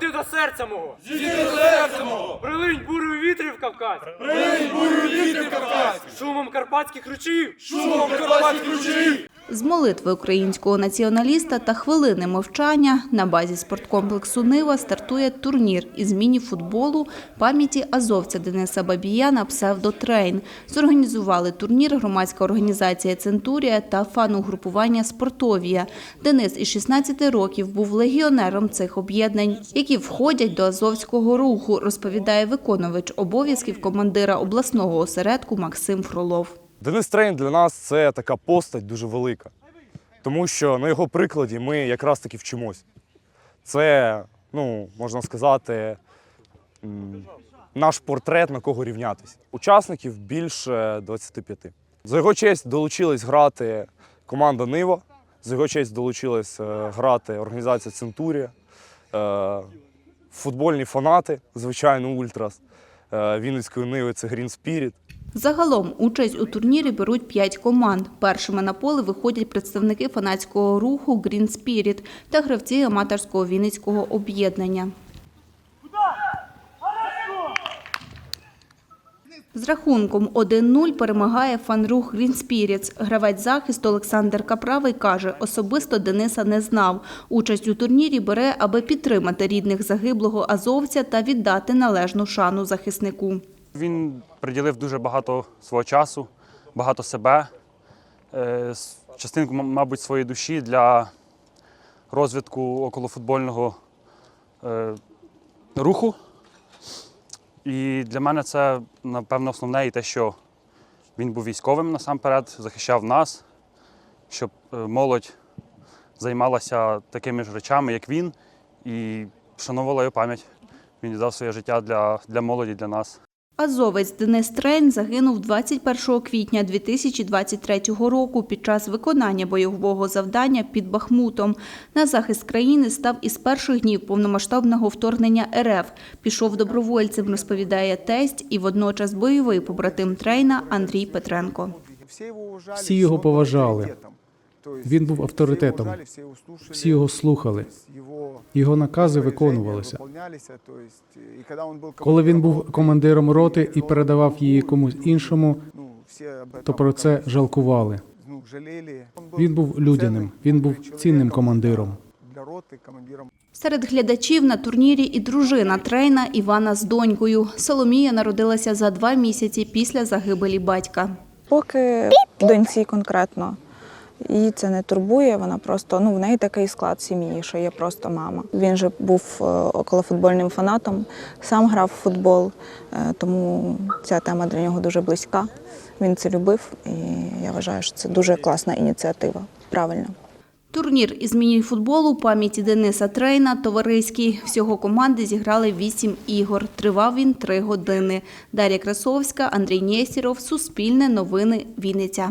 Зійди до серця мого! Зійди до серця мого! Прилинь бурю вітрів Кавказ! Прилинь бурю вітрів Кавказ! Шумом карпатських ручів! Шумом карпатських ручаїв! З молитви українського націоналіста та хвилини мовчання на базі спорткомплексу Нива стартує турнір із міні-футболу пам'яті азовця Дениса Бабія на псевдотрейн. Зорганізували турнір громадська організація Центурія та фан-угрупування Спортовія. Денис із 16 років був легіонером цих об'єднань, які входять до азовського руху, розповідає виконувач обов'язків командира обласного осередку Максим Фролов. Денис Трейн для нас це така постать дуже велика, тому що на його прикладі ми якраз таки вчимось. Це, ну, можна сказати, наш портрет, на кого рівнятись. Учасників більше 25. За його честь долучились грати команда Нива, за його честь долучилась е, грати організація Центурія, е, футбольні фанати, звичайно, Ультрас. Е, Вінницької Ниви це Green Spirit. Загалом участь у турнірі беруть п'ять команд. Першими на поле виходять представники фанатського руху Green Spirit та гравці аматорського вінницького об'єднання. З рахунком 1-0 перемагає фанрух Spirits. Гравець захисту Олександр Каправий каже, особисто Дениса не знав. Участь у турнірі бере, аби підтримати рідних загиблого азовця та віддати належну шану захиснику. Він приділив дуже багато свого часу, багато себе, е, частинку, мабуть, своєї душі для розвитку околофутбольного е, руху. І для мене це, напевно, основне і те, що він був військовим насамперед, захищав нас, щоб е, молодь займалася такими ж речами, як він, і вшановувала його пам'ять. Він віддав своє життя для, для молоді, для нас. Азовець Денис Трейн загинув 21 квітня 2023 року під час виконання бойового завдання під Бахмутом. На захист країни став із перших днів повномасштабного вторгнення РФ. Пішов добровольцем, розповідає тесть і водночас бойовий побратим Трейна Андрій Петренко. Всі його поважали. Він був авторитетом. Всі його слухали. Його накази виконувалися. Коли він був командиром роти і передавав її комусь іншому, то про це жалкували. Він був людяним, він був цінним командиром. Серед глядачів на турнірі і дружина трейна Івана з донькою. Соломія народилася за два місяці після загибелі батька. Поки доньці конкретно її це не турбує. Вона просто ну в неї такий склад сім'ї, що є просто мама. Він же був е, околофутбольним фанатом, сам грав в футбол, е, тому ця тема для нього дуже близька. Він це любив, і я вважаю, що це дуже класна ініціатива. Правильно. Турнір із міні-футболу пам'яті Дениса Трейна товариський. Всього команди зіграли вісім ігор. Тривав він три години. Дар'я Красовська, Андрій Нєсіров, Суспільне новини, Вінниця.